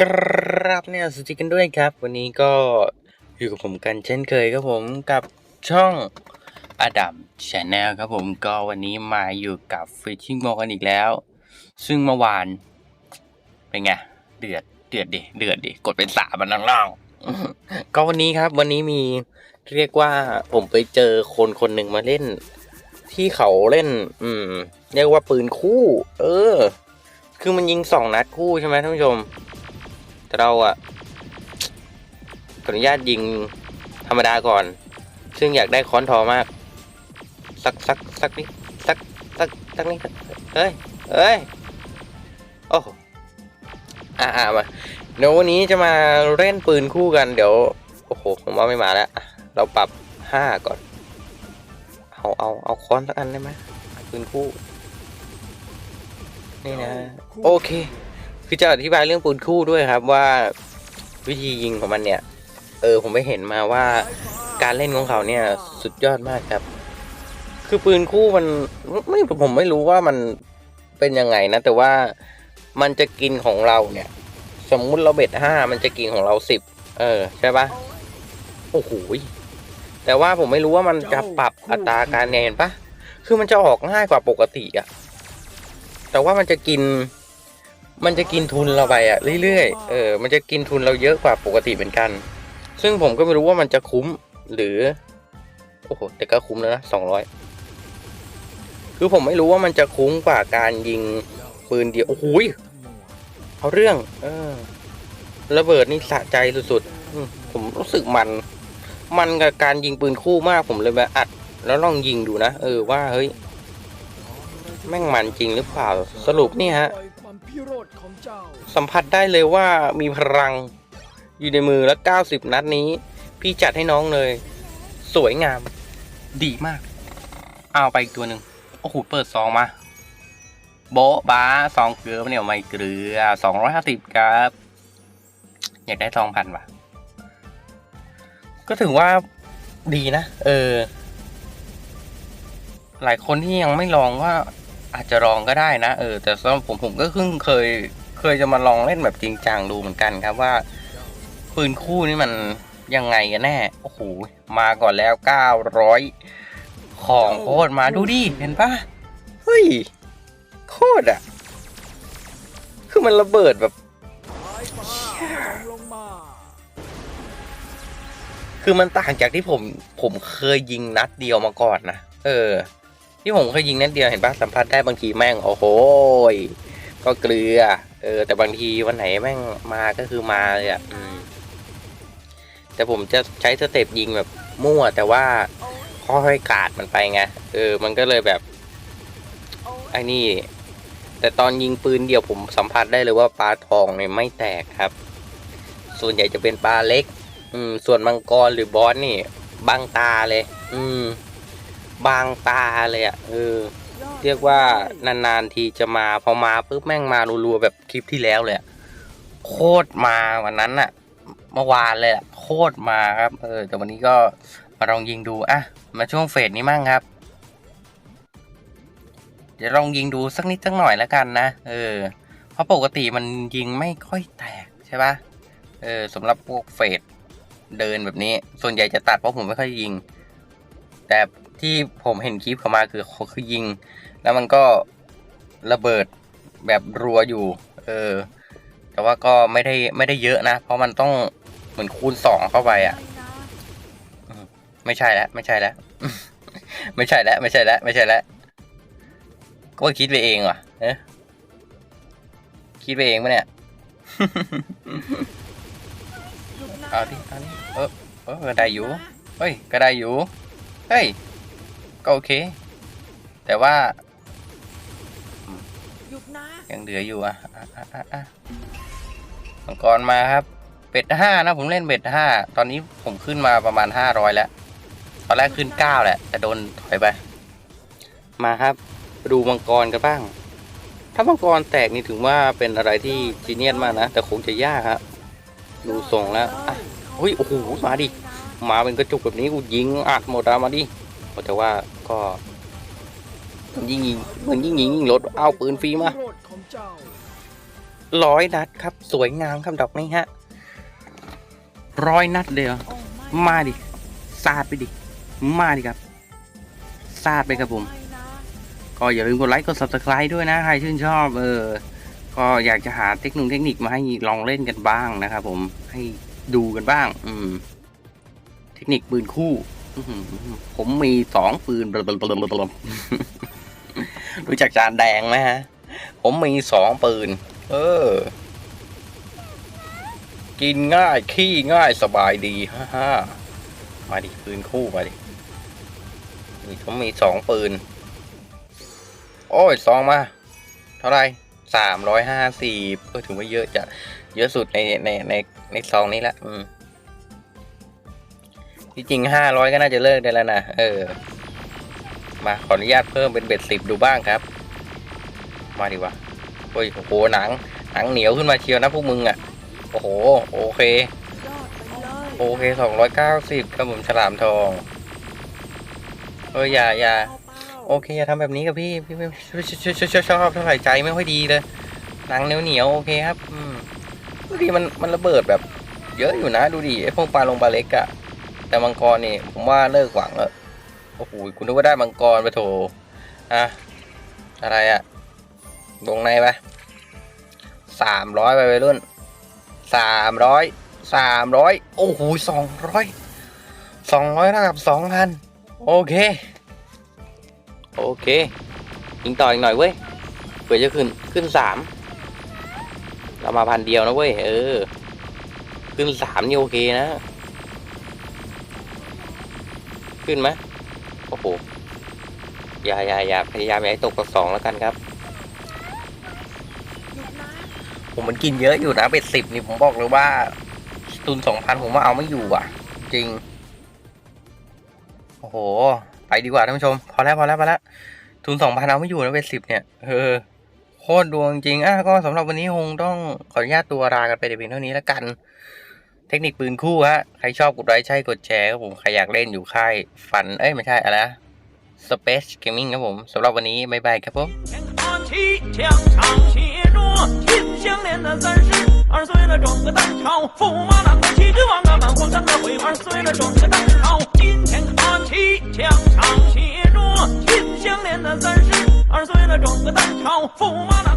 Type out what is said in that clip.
กรับเนี่ยสวัสดีกันด้วยครับ วันนี้ก็อยู่กับผมกันเช่นเคยครับผมกับช่องอดัมชแนลครับผมก็วันนี้มาอยู่กับฟิชชิ่งโมกันอีกแล้ว ซึ่งเมื่อวาน เป็นไง เดือดเดือดดิเดือดดิกดเป็นสามมันล่างๆก็วันนี้ครับวันนี้มีเรียกว่าผมไปเจอคนคนหนึ่งมาเล่น ที่เขาเล่น อืม เรียกว่าปืนคู่ เออ คือมันยิงสองนัดคู่ใช่ไหมท่านผู้ชม แต่เราอะขออนุญาตยิงธรรมดาก่อน ซึ่งอยากได้ค้อนทอมาก สักสักสักนิดสักสักสักนิดเฮ้ยเฮ้ยโอ้โหอ่าอ่ามาเดี๋ยววันนี้จะมาเล่นปืนคู่กันเดี๋ยวโอ้โหผมว่าไม่มาแล้วอะเราปรับห้าก่อน เอาเอาเอาค้อนสักอันได้ไหมปืนคู่นี่นะ โอเค คือจะอธิบายเรื่องปืนคู่ด้วยครับว่าวิธียิงของมันเนี่ย เออผมไปเห็นมาว่าการเล่นของเขาเนี่ยสุดยอดมากครับ คือปืนคู่มันไม่ผมไม่รู้ว่ามันเป็นยังไงนะ แต่ว่ามันจะกินของเราเนี่ย สมมุติเราเบ็ดห้ามันจะกินของเราสิบเออใช่ปะโอ้โหแต่ว่าผมไม่รู้ว่ามันจะปรับอัตราการแนนปะคือมันจะออกง่ายกว่าปกติอะแต่ว่ามันจะกิน มันจะกินทุนเราไปอะเรื่อยๆ เออ มันจะกินทุนเราเยอะกว่าปกติเหมือนกัน ซึ่งผมก็ไม่รู้ว่ามันจะคุ้มหรือ โอ้โห แต่ก็คุ้มแล้วนะสองร้อยคือผมไม่รู้ว่ามันจะคุ้มกว่าการยิงปืนเดียว โอ้โหยเอาเรื่อง เออ ระเบิดนี่สะใจสุดๆอืมผมรู้สึกมัน มันกับการยิงปืนคู่มากผมเลยมาอัด แล้วลองยิงดูนะ เออว่าเฮ้ย แม่งมันจริงหรือเปล่า สรุปนี่ฮะความ พิโรธของเจ้า สัมผัสได้เลยว่ามีพลังอยู่ในมือแล้ว90 นัดนี้ พี่จัดให้น้องเลย สวยงาม ดีมาก เอาไปอีกตัวหนึ่งโอ้โหเปิดซองมา โบ๊ะบ้าซองเกลือเนี่ยไม่เกลือสองร้อยห้าสิบครับ อยากได้ซองพันว่ะ ก็ถือว่าดีนะ เออ หลายคนที่ยังไม่ลองว่า อาจจะลองก็ได้นะเออแต่สำหรับผมผมก็เพิ่งเคย เคยจะมาลองเล่นแบบจริงจังดูเหมือนกันครับว่าปืนคู่นี่มันยังไงกันแน่โอ้โหมาก่อนแล้ว900ของโคตรมาดูดิเห็นปะเฮ้ยโคตรอะ คือมันระเบิดแบบคือมันต่างจากที่ผมผมเคยยิงนัดเดียวมาก่อนนะ เออ ที่ผมเคยยิงนัดเดียวเห็นปะสัมผัสได้บางทีแม่งโอ้โหยก็เกลือ เออ แต่บางทีวันไหนแม่งมาก็คือมาเลยอะอืมแต่ผมจะใช้สเต็ปยิงแบบมั่ว แต่ว่าค่อยๆกาดมันไปไงเออ มันก็เลยแบบไอ้นี่ แต่ตอนยิงปืนเดียวผมสัมผัสได้เลยว่าปลาทองเนี่ยไม่แตกครับ ส่วนใหญ่จะเป็นปลาเล็ก อืม ส่วนมังกรหรือบอสนี่บางตาเลย อืม บางตาเลยอะ่ะเออ เรียกว่านานๆทีจะมาพอมาปุ๊บแม่งมารัวๆแบบคลิปที่แล้วเลยอะโคตรมาวันนั้นอะเมื่อวานเลยอะโคตรมาครับ เออแต่วันนี้ก็มาลองยิงดูอะมาช่วงเฟสนี้มั่งครับ เดี๋ยวลองยิงดูสักนิดสักหน่อยแล้วกันนะเออ เพราะปกติมันยิงไม่ค่อยแตกใช่ปะเออสำหรับพวกเฟสเดินแบบนี้ ส่วนใหญ่จะตัดเพราะผมไม่ค่อยยิง แต่ที่ผมเห็นคลิปเขามาคือเขาคือยิง แล้วมันก็ระเบิดแบบรัวอยู่ เออ แต่ว่าก็ไม่ได้ไม่ได้เยอะนะ เพราะมันต้องเหมือนคูณสองเข้าไปอะไม่ใช่แล้วไม่ใช่แล้วไม่ใช่แล้วไม่ใช่แล้วไม่ใช่แล้วก็คิดไปเองว่ะเอ๊ะคิดไปเองปะเนี่ยเอาดิเอาดิเออเออก็ได้อยู่เฮ้ยก็ได้อยู่ เฮ้ย ก็โอเค แต่ว่าหยุดนะยังเหลืออยู่อะอะอะอะอะมังกรมาครับเบ็ดห้านะผมเล่นเบ็ดห้าตอนนี้ผมขึ้นมาประมาณห้าร้อยแล้ว ตอนแรกขึ้นเก้าแหละ แต่โดนถอยไป มาครับไปดูมังกรกันบ้าง ถ้ามังกรแตกนี่ถึงว่าเป็นอะไรที่จีเนียสมากนะ แต่คงจะยากครับ ดูทรงแล้วอะเฮ้ยโอ้โหมาดิ มาเป็นกระจุกแบบนี้กูยิงอัดหมดอะมาดิแต่ว่าก็ยิงยิงเหมือนยิงยิงยิงลดเอาปืนฟรีมาร้อยนัดครับ สวยงามครับดอกนี้ฮะร้อยนัดเลยเหรอมาดิสาดไปดิ มาดิครับสาดไปครับผม ก็อย่าลืมกดไลค์กด subscribe ด้วยนะ ใครชื่นชอบ เออ ก็อยากจะหาเทคนิคเทคนิคมาให้ลองเล่นกันบ้างนะครับผมให้ดูกันบ้าง อืม เทคนิคปืนคู่อื้อหือผมมีสองปืนรู้จักจานแดงไหมฮะ ผมมีสองปืน เออ กินง่าย ขี้ง่ายสบายดีฮ่าฮ่ามาดิปืนคู่มาดินี่ผมมีสองปืน โอ้ยซองมา เท่าไรสามร้อยห้าสิบก็ถือว่าเยอะจะเยอะสุดในในในในซองนี้ละอืม ที่จริงห้าร้อยก็น่าจะเลิกได้แล้วนะ เออ มาขออนุญาตเพิ่มเป็นเบ็ดสิบดูบ้างครับ มาดีว่าโอ้ยโอ้โหหนัง หนังเหนียวขึ้นมาเชียวนะพวกมึงอะ โอ้โห โอเค โอเคสองร้อยเก้าสิบครับผมฉลามทองเอออย่าอย่าโอเคอย่าทำแบบนี้กับพี่พี่ไม่ชอบชอบเท่าไหร่ใจไม่ค่อยดีเลยหนังเหนียวเหนียวโอเคครับ อืมดูดิมันมันระเบิดแบบ เยอะอยู่นะ ดูดิไอพวกปลาลงปลาเล็กอะ แต่มังกรนี่ผมว่าเลิกหวังแล้วโอ้โหคุณนึกว่าได้มังกรไปโถอะอะไรอะวงในไปสามร้อยไปไปรุ่นสามร้อยสามร้อยโอ้โหสองร้อยสองร้อยเท่ากับสองพันโอเค โอเคยิงต่ออีกหน่อยเว้ยเผื่อจะขึ้นขึ้นสามเรามาพันเดียวนะเว้ยเออ ขึ้นสามนี่โอเคนะ ขึ้นไหมโอ้โหอย่าอย่าอย่าพยายามอย่าให้ตกกับสองแล้วกันครับ ผมมันกินเยอะอยู่นะเป็ดสิบนี่ผมบอกเลยว่าตุนสองพันผมว่าเอาไม่อยู่อะ จริง โอ้โห ไปดีกว่าท่านผู้ชม พอแล้วพอแล้วพอแล้วทุนสองพันเอาไม่อยู่นะเป็ดสิบเนี่ยเออโคตรดวงจริงอะก็สำหรับวันนี้คงต้องขออนุญาตตัวลากันไปแต่เพียงเท่านี้แล้วกัน เทคนิคปืนคู่ฮะ ใครชอบกดไลค์ใช่กดแชร์ครับผม ใครอยากเล่นอยู่ค่ายฟัน เอ้ย ไม่ใช่อะไรนะ Space Gaming ครับผมสำหรับวันนี้บ๊ายบายครับผม 天阿七枪长写着秦香莲的三十二岁了，装个蛋炒，驸马郎的旗帜王啊，满皇上的徽二岁了，装个蛋炒。今天阿七枪长写着秦香莲的三十二岁了，装个蛋炒，驸马郎。